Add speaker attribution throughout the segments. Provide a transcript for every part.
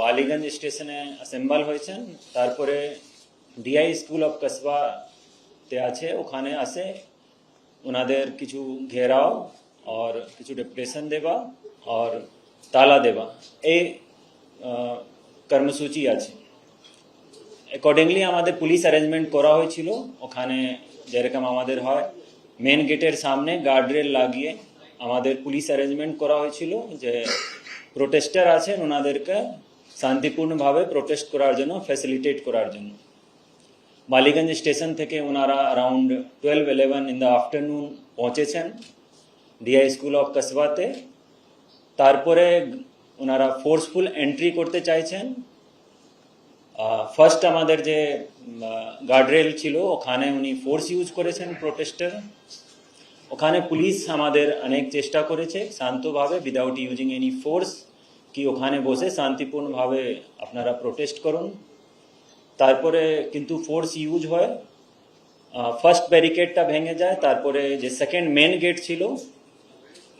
Speaker 1: বালিগঞ্জ স্টেশনে অ্যাসেম্বল হয়েছেন। তারপরে ডিআই স্কুল অফ কসবাতে আছে, ওখানে আসে ওনাদের কিছু ঘেরাও আর কিছু ডেপুটেশন দেওয়া আর তালা দেওয়া। এই কর্মসূচি আছে। অ্যাকর্ডিংলি আমাদের পুলিশ অ্যারেঞ্জমেন্ট করা হয়েছিল। ওখানে যেরকম আমাদের হয় মেন গেটের সামনে গার্ডরেল লাগিয়ে আমাদের পুলিশ অ্যারেঞ্জমেন্ট করা হয়েছিল যে প্রোটেস্টার আছেন ওনাদেরকে শান্তিপূর্ণভাবে প্রোটেস্ট করার জন্য ফ্যাসিলিটেট করার জন্য। বালিগঞ্জ স্টেশন থেকে ওনারা around twelve eleven in the afternoon পৌঁছেছেন ডিআই স্কুল অফ কসবাতে তারপরে ওনারা ফোর্সফুল এন্ট্রি করতে চাইছেন। ফার্স্ট আমাদের যে গার্ডরেল ছিল, ওখানে উনি ফোর্স ইউজ করেছেন প্রোটেস্টার ওখানে পুলিশ আমাদের অনেক চেষ্টা করেছে শান্তভাবে উইদাউট ইউজিং এনি ফোর্স কি ওখানে বসে শান্তিপূর্ণভাবে আপনারা প্রোটেস্ট করুন। তারপরে কিন্তু ফোর্স ইউজ হয়। ফার্স্ট ব্যারিকেডটা ভেঙে যায়, তারপরে যে সেকেন্ড মেন গেট ছিল,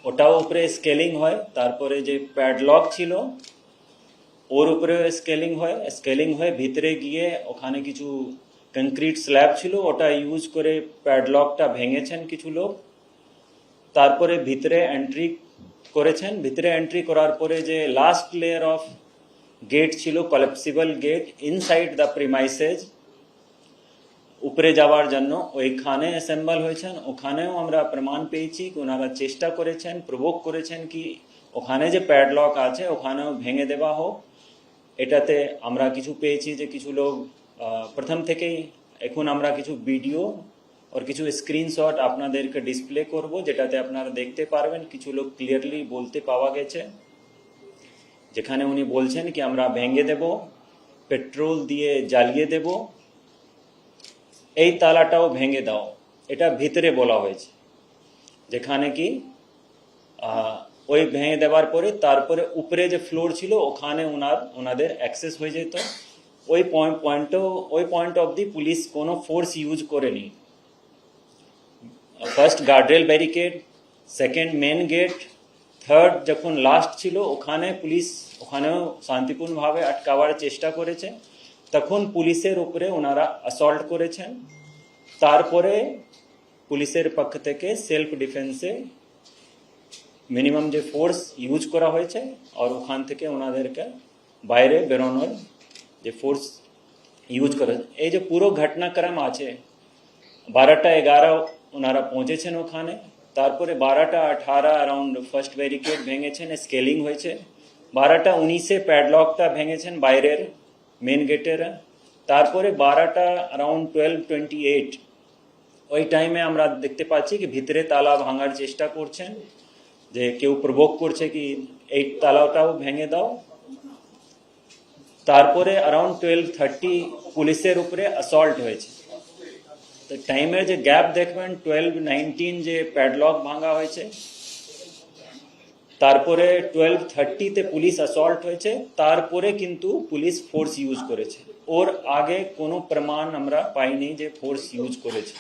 Speaker 1: ওটাও উপরে স্কেলিং হয়। তারপরে যে প্যাডলক ছিল, ওর উপরে স্কেলিং হয়। স্কেলিং হয়ে ভিতরে গিয়ে ওখানে কিছু কংক্রিট স্ল্যাব ছিল, ওটা ইউজ করে প্যাডলকটা ভেঙেছেন কিছু লোক। তারপরে ভিতরে এন্ট্রি করেছেন। ভিতরে এন্ট্রি করার পরে যে লাস্ট লেয়ার অফ গেট ছিল collapsible gate inside the premises উপরে যাওয়ার জন্য ওইখানে অ্যাসেম্বল হয়েছেন। ওখানেও আমরা প্রমাণ পেয়েছি কি ওনারা চেষ্টা করেছেন প্রভোগ করেছেন কি ওখানে যে প্যাডলক আছে, ওখানেও ভেঙে দেওয়া হোক। এটাতে আমরা কিছু পেয়েছি যে কিছু লোক প্রথম থেকেই এখন আমরা কিছু ভিডিও আর কিছু স্ক্রিনশট আপনাদেরকে ডিসপ্লে করব যেটাতে আপনারা দেখতে পারবেন কিছু লোক ক্লিয়ারলি বলতে পাওয়া গেছে যেখানে উনি বলছেন কি আমরা ভেঙে দেব পেট্রোল দিয়ে জ্বালিয়ে দেব এই তালাটাও ভেঙে দাও এটা ভিতরে বলা হয়েছে যেখানে কি ওই ভেঙে দেওয়ার পরে তারপরে উপরে যে ফ্লোর ছিল ওখানে ওনার ওনাদের অ্যাক্সেস হয়ে যেত ওই পয়েন্ট পয়েন্টও ওই পয়েন্ট অবধি পুলিশ কোনো ফোর্স ইউজ করেনি first guardrail barricade second main gate third যখন লাস্ট ছিল, ওখানে পুলিশ, ওখানেও শান্তিপূর্ণভাবে আটকাবার চেষ্টা করেছে। তখন পুলিশের উপরে ওনারা অ্যাসল্ট করেছেন। তারপরে পুলিশের পক্ষ থেকে সেলফ ডিফেন্সে মিনিমাম যে ফোর্স ইউজ করা হয়েছে, আর ওখান থেকে ওনাদেরকে বাইরে বেরোনোর যে ফোর্স ইউজ করা এই যে পুরো ঘটনাক্রম আছে, বারোটা এগারো ওনারা পৌঁছেছেন ওখানে। তারপরে বারোটা আঠারো অ্যারাউন্ড ফার্স্ট ব্যারিকেড ভেঙেছেন স্কেলিং হয়েছে। বারোটা উনিশে প্যাডলকটা ভেঙেছেন বাইরের মেন গেটের তারপরে বারোটা অ্যারাউন্ড টুয়েলভ টোয়েন্টি এইট ওই টাইমে আমরা দেখতে পাচ্ছি কি ভিতরে তালা ভাঙার চেষ্টা করছেন, যে কেউ প্রভোগ করছে কি এই তালাটাও ভেঙে দাও। তারপরে অ্যারাউন্ড টুয়েলভ থার্টি পুলিশের উপরে অ্যাসল্ট হয়েছে। তো টাইমের যে গ্যাপ দেখবেন টুয়েলভ নাইনটিন যে প্যাডলক ভাঙা হয়েছে, তারপরে টুয়েলভ থার্টিতে পুলিশ অ্যাসল্ট হয়েছে, তারপরে কিন্তু পুলিশ ফোর্স ইউজ করেছে। ওর আগে কোনো প্রমাণ আমরা পাইনি যে ফোর্স ইউজ করেছে।